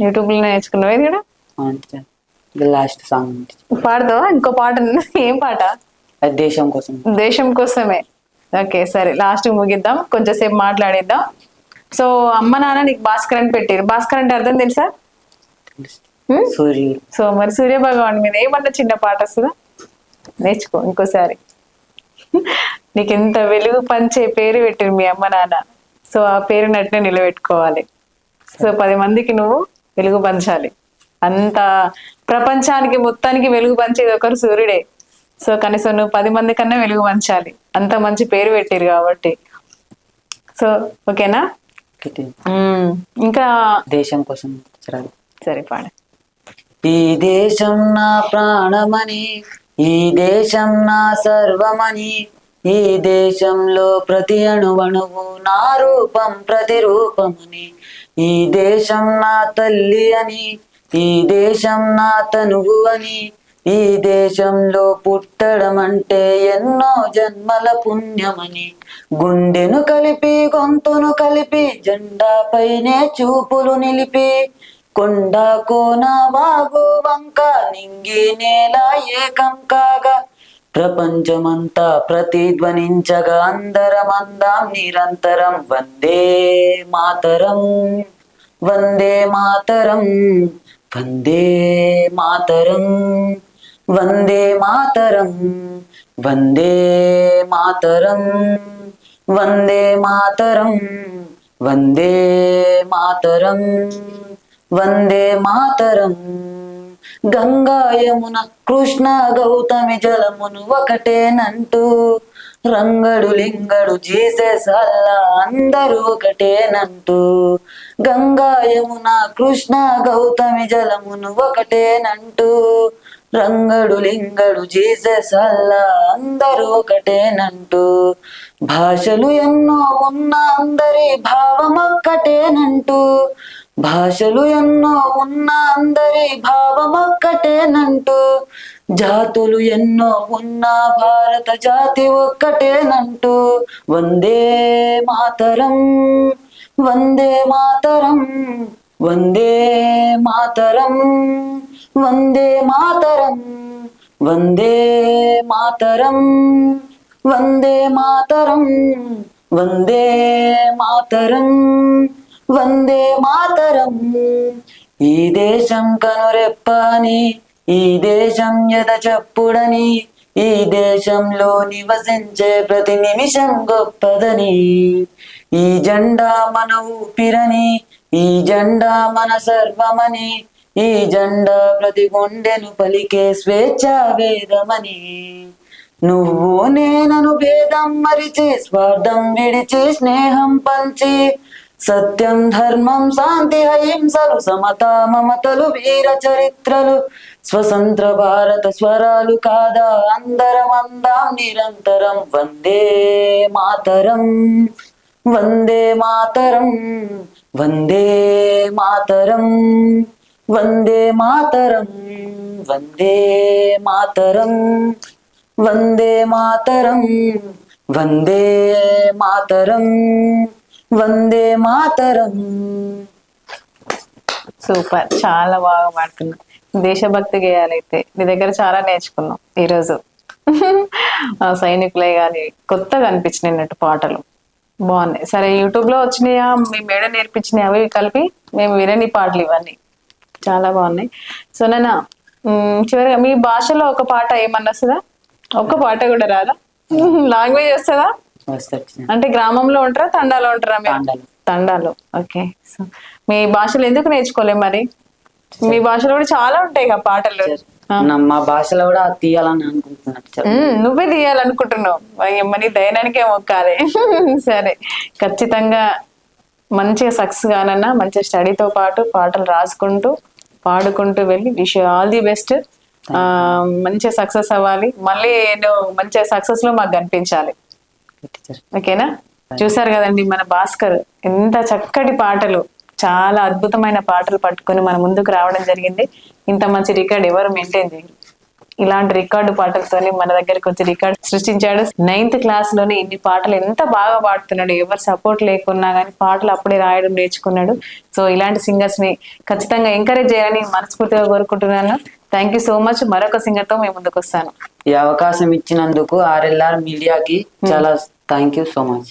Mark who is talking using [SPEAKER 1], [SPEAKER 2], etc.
[SPEAKER 1] యూట్యూబ్లో నేర్చుకున్నావు ఇది కూడా
[SPEAKER 2] టీచర్ ఇది లాస్ట్ సాంగ్
[SPEAKER 1] పాడతావా? ఇంకో పాట. ఏం పాట?
[SPEAKER 2] దేశం కోసం.
[SPEAKER 1] దేశం కోసమే. ఓకే సరే. లాస్ట్ ముగిద్దాం. కొంచెంసేపు మాట్లాడేద్దాం. సో అమ్మ నాన్న నీకు భాస్కర్ అని పెట్టారు. భాస్కర్ అంటే అర్థం తెలుసా? హ్మ్?
[SPEAKER 2] సూర్యుడు
[SPEAKER 1] సో మరి సూర్య భగవాన్ మీద ఏమన్నా చిన్న పాట వస్తుందా? నేర్చుకో ఇంకోసారి. నీకు ఎంత వెలుగు పంచే పేరు పెట్టారు మీ అమ్మ నాన్న. సో ఆ పేరు నట్నే నిలబెట్టుకోవాలి. సో పది మందికి నువ్వు వెలుగు పంచాలి. అంత ప్రపంచానికి మొత్తానికి వెలుగు పంచేది ఒకరు సూర్యుడే. సో కనీసం నువ్వు పది మంది కన్నా వెలుగు పంచాలి. అంత మంచి పేరు పెట్టారు కాబట్టి. సో ఓకేనా. ఇంకా
[SPEAKER 2] దేశం కోసం
[SPEAKER 1] సరే పాడ
[SPEAKER 2] ఈ దేశం నా ప్రాణమని ఈ దేశం నా సర్వమని ఈ దేశంలో ప్రతి అణువణువు నా రూపం ప్రతి రూపమని ఈ దేశం నా తల్లి అని ఈ దేశం నా తనువు అని. ఈ దేశంలో పుట్టడం అంటే ఎన్నో జన్మల పుణ్యమని. గుండెను కలిపి గొంతును కలిపి జెండాపైనే చూపులు నిలిపి. కొండ కోన వాగు వంక నింగి నేల ఏకం కాగా ప్రపంచమంతా ప్రతిధ్వనించగా అందరమందాం నిరంతరం వందే మాతరం వందే మాతరం వందే మాతరం వందే మాతరం వందే మాతరం వందే మాతరం వందే మాతరం వందే మాతరం గంగాయమున కృష్ణ గౌతమి జలమును ఒకటేనంటూ. రంగడు లింగడు జీసస్ అల్లా అందరూ ఒకటేనంటూ. గంగాయమున కృష్ణ గౌతమి జలమును ఒకటేనంటూ. రంగడు లింగడు జీసస్ అల్లా అందరూ ఒకటేనంటూ. భాషలు ఎన్నో ఉన్న అందరి భావం ఒక్కటేనంటూ భాషలు ఎన్నో ఉన్న అందరి భావం ఒక్కటేనంటూ జాతులు ఎన్నో ఉన్న భారత జాతి ఒక్కటేనంటూ వందే మాతరం వందే మాతరం వందే మాతరం వందే మాతరం వందే మాతరం వందే మాతరం వందే మాతరం. వందే మాతరం. ఈ దేశం కనురెప్పని ఈ దేశం ఎద చెప్పుడని ఈ దేశంలో నివసించే ప్రతి నిమిషం గొప్పదని. ఈ జెండా మన ఊపిరని ఈ జెండా మన సర్వమని ఈ జెండా ప్రతి గుండెను పలికే స్వేచ్ఛ వేదమని. నువ్వు నేనను భేదం మరిచి స్వార్థం విడిచి స్నేహం పంచి సత్యం ధర్మం శాంతి అహింసలు సమత మమతలు వీర చరిత్రలు. స్వతంత్ర భారత స్వరాలు కాదా? అందరం అందాం నిరంతరం. వందే మాతరం. వందే మాతరం. వందే మాతరం. వందే మాతరం. వందే మాతరం. వందే మాతరం. వందే మాతరం. వందే మాతరం.
[SPEAKER 1] సూపర్. చాలా బాగా పాడుతున్నా. దేశభక్తి గేయాలైతే నీ దగ్గర చాలా నేర్చుకున్నాం ఈరోజు. ఆ సైనికులే కానీ కొత్తగా అనిపించినాయి అన్నట్టు పాటలు. బాగున్నాయి. సరే యూట్యూబ్లో వచ్చినాయా? మీ మేడ నేర్పించినాయి అవి కలిపి మేము వినని పాటలు ఇవన్నీ. చాలా బాగున్నాయి. సో నాన్న చివరిగా మీ భాషలో ఒక పాట ఏమన్నా వస్తుందా? ఒక్క పాట కూడా రాదా? లాంగ్వేజ్ వస్తుందా? అంటే గ్రామంలో ఉంటారా తండాలో ఉంటారా మీరు?
[SPEAKER 2] తాండాలు.
[SPEAKER 1] ఓకే. సో మీ భాషలు ఎందుకు నేర్చుకోలే మరి? మీ భాషలో కూడా చాలా ఉంటాయి కదా పాటలు
[SPEAKER 2] మా భాషలో కూడా తీయాలని అనుకుంటున్నాను.
[SPEAKER 1] నువ్వే తీయాలనుకుంటున్నావు. అయ్యమ్మని దయనానికే మొక్కాలి. సరే. ఖచ్చితంగా మంచిగా సక్సెస్ కానన్నా మంచి స్టడీతో పాటు పాటలు రాసుకుంటూ పాడుకుంటూ వెళ్ళి విష్ ఆల్ ది బెస్ట్. మంచిగా సక్సెస్ అవ్వాలి. మళ్ళీ నువ్వు మంచిగా సక్సెస్లో మాకు కనిపించాలి. ఓకేనా? చూసారు కదండి మన భాస్కర్ ఎంత చక్కటి పాటలు చాలా అద్భుతమైన పాటలు పట్టుకొని మన ముందుకు రావడం జరిగింది. ఇంత మంచి రికార్డ్ ఎవరు మెయింటైన్ చేయరు. ఇలాంటి రికార్డు పాటలతోని మన దగ్గరకు వచ్చి రికార్డు సృష్టించాడు. నైన్త్ క్లాస్లోనే ఇన్ని పాటలు ఎంత బాగా పాడుతున్నాడు. ఎవరు సపోర్ట్ లేకున్నా కానీ పాటలు అప్పుడే రాయడం నేర్చుకున్నాడు. సో ఇలాంటి సింగర్స్ని ఖచ్చితంగా ఎంకరేజ్ చేయాలని మనస్ఫూర్తిగా కోరుకుంటున్నాను. థ్యాంక్ యూ సో మచ్ మరొక సింగర్తో మేము ముందుకు వస్తాను
[SPEAKER 2] ఈ అవకాశం ఇచ్చినందుకు ఆర్ఎల్ఆర్ మీడియాకి చాలా థ్యాంక్ యూ సో మచ్